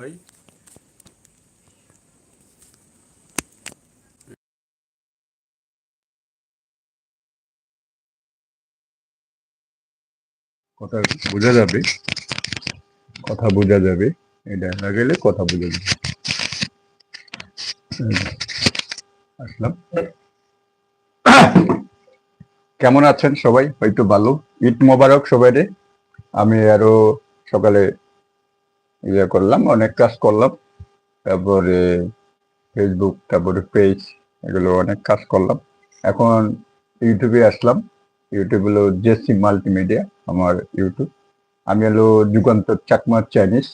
ভাই? কথা বোঝা যাবে। কথা বোঝা যাবে। এটা লাগাইলে কথা বোঝা যাবে। আসলাম। কেমন আছেন সবাই? হয়তো ভালো। ঈদ মোবারক সবাই রে আমি আরও সকালে ইয়ে করলাম, অনেক কাজ করলাম। তারপরে ফেসবুক তারপরে পেজ এগুলো অনেক কাজ করলাম। এখন ইউটিউবে আসলাম। ইউটিউব হলো জেসি মাল্টিমিডিয়া আমার ইউটিউব আমি হলো যুগান্তর চাকমার চাইনিজ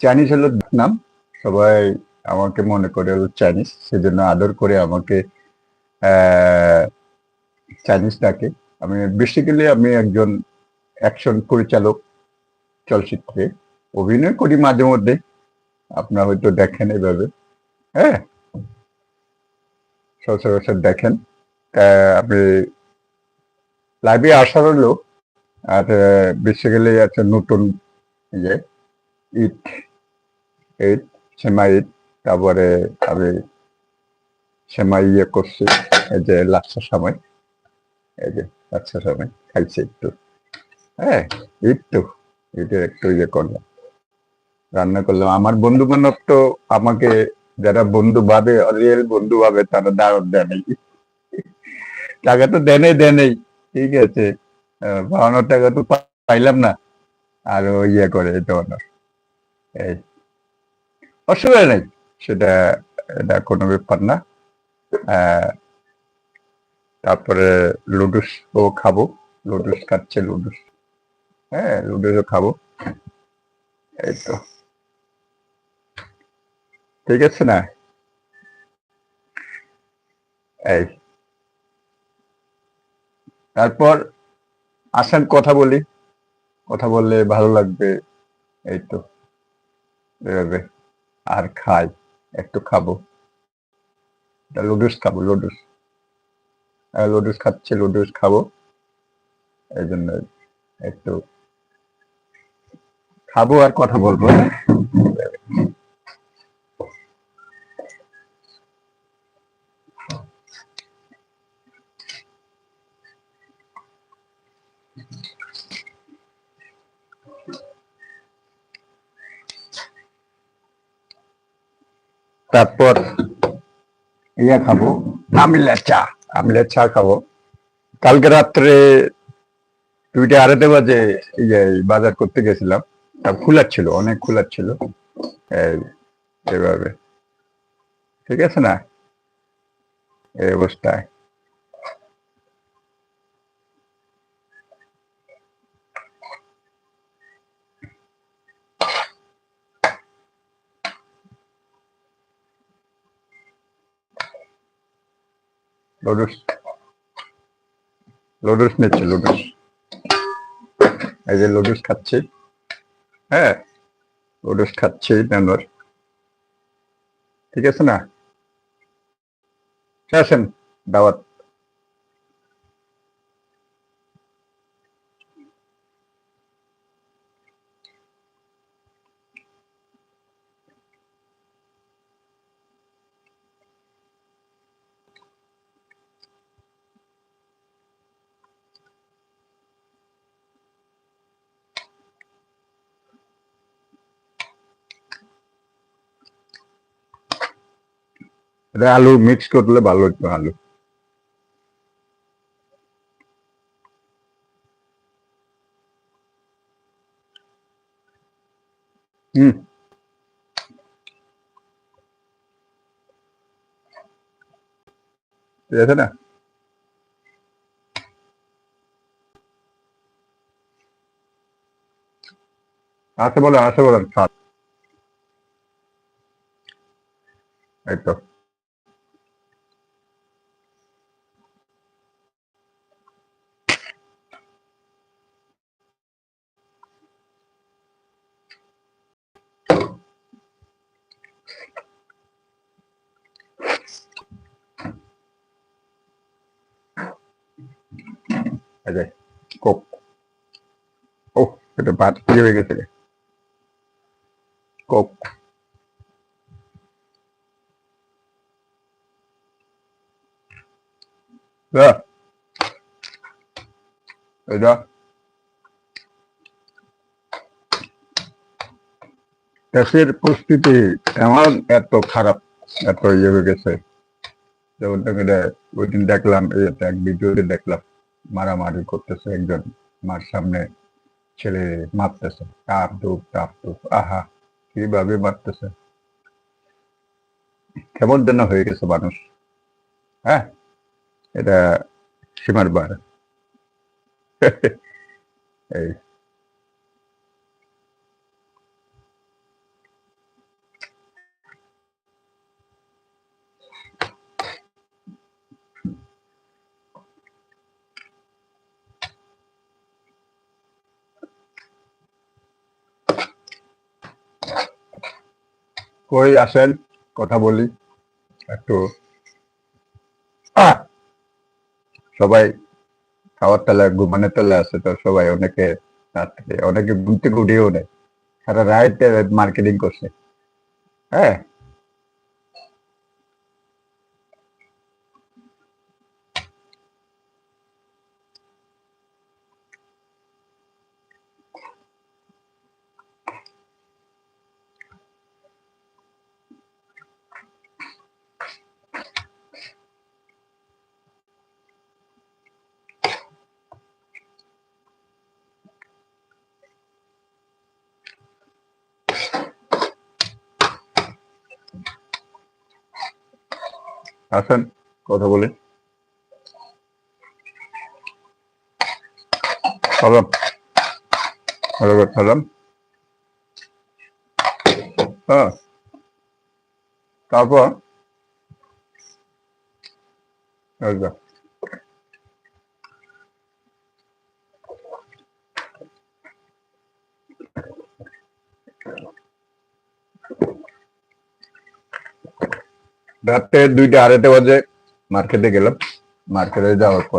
চাইনিজ হলো নাম। সবাই আমাকে মনে করে হলো চাইনিজ সেজন্য আদর করে আমাকে চাইনিজ ডাকে। আমি বেসিক্যালি আমি একজন অ্যাকশন পরিচালক চলচ্চিত্রে। অভিনয় করি মাঝে মধ্যে। আপনারা হয়তো দেখেন এভাবে। হ্যাঁ? সচরাচর দেখেন। আপনি লাইভে আসার হলো আর বেসিক্যালি একটা নতুন ইয়ে ইট ইট সেমাই ইট, তারপরে আমি সেমাই ইয়ে করছি, এই যে লাচ্ছা সময়। এই যে লাচ্ছা সময়, খাইছি একটু। হ্যাঁ একটু এটা একটু ইয়ে করলাম। রান্না করলাম। আমার বন্ধু বান্ধব তো আমাকে যারা বন্ধু ভাবে রিয়েল বন্ধু ভাবে, তারা দাওয়াত দেয় টাকা তো দেনে, দেনেই, ঠিক আছে। বাউন্ন টাকা তো পাইলাম না। আর ইয়ে করে, এই অসুবিধা নেই, সেটা, এটা কোনো ব্যাপার না। তারপরে লুডুস ও খাব। লুডুস খাচ্ছে লুডুস। হ্যাঁ লুডুসও খাব। এই তো। ঠিক আছে না? এই। তারপর আসেন কথা বলি। কথা বললে ভালো লাগবে। এই তো। এভাবে আর খাই। একটু খাব। লুডুস খাব লুডুস লুডুস খাচ্ছে লুডুস খাব। এই জন্য একটু খাব আর কথা বলব হ্যাঁ? তারপর ইয়া খাব। আমিলের চা। আমিলের চা খাব। কালকে রাত্রে দুইটা আড়াইটে বাজে ইয়ে বাজার করতে গেছিলাম। তা খোলা ছিল অনেক খোলা ছিল। এইভাবে এভাবে। ঠিক আছে না? এই অবস্থায়। লডুস লোডস নিচ্ছে লোডস এই যে লোডস খাচ্ছি। হ্যাঁ লোডস খাচ্ছি নেনোর ঠিক আছে না? কে আসেন, দাওয়াত। এটা আলু মিক্স করলে ভালো হতো আলু। হুম। আছে না? আসে বলেন আসে বলেন খান এই তো। এই যে কোক ও এটা ভাত ইয়ে হয়ে গেছে রে। কোক Yeah. এটা দেশের পরিস্থিতি এমন এত খারাপ এত ইয়ে হয়ে গেছে যেমন তুমি ওই দিন দেখলাম এই একটা এক ভিডিওতে দেখলাম মারামারি করতেছে, একজন মার সামনে ছেলে মারতেছে টাপ টুপ টাপ টুপ আহা, কীভাবে মারতেছে? কেমন যেন হয়ে গেছে মানুষ হ্যাঁ? এটা সীমার বার। এই কই আসেন, কথা বলি। একটু! সবাই খাওয়ার তালে, ঘুমানের তালে আছে তো সবাই অনেকে রাত্রে, অনেকে ঘুম থেকে উঠেও নেয় সারা রাত মার্কেটিং করছে। হ্যাঁ? আসেন কথা বলি। হ্যাঁ। তারপর? এই রাত্রে দুইটা আড়াইটে বাজে মার্কেটে গেলাম। মার্কেটে যাওয়ার পর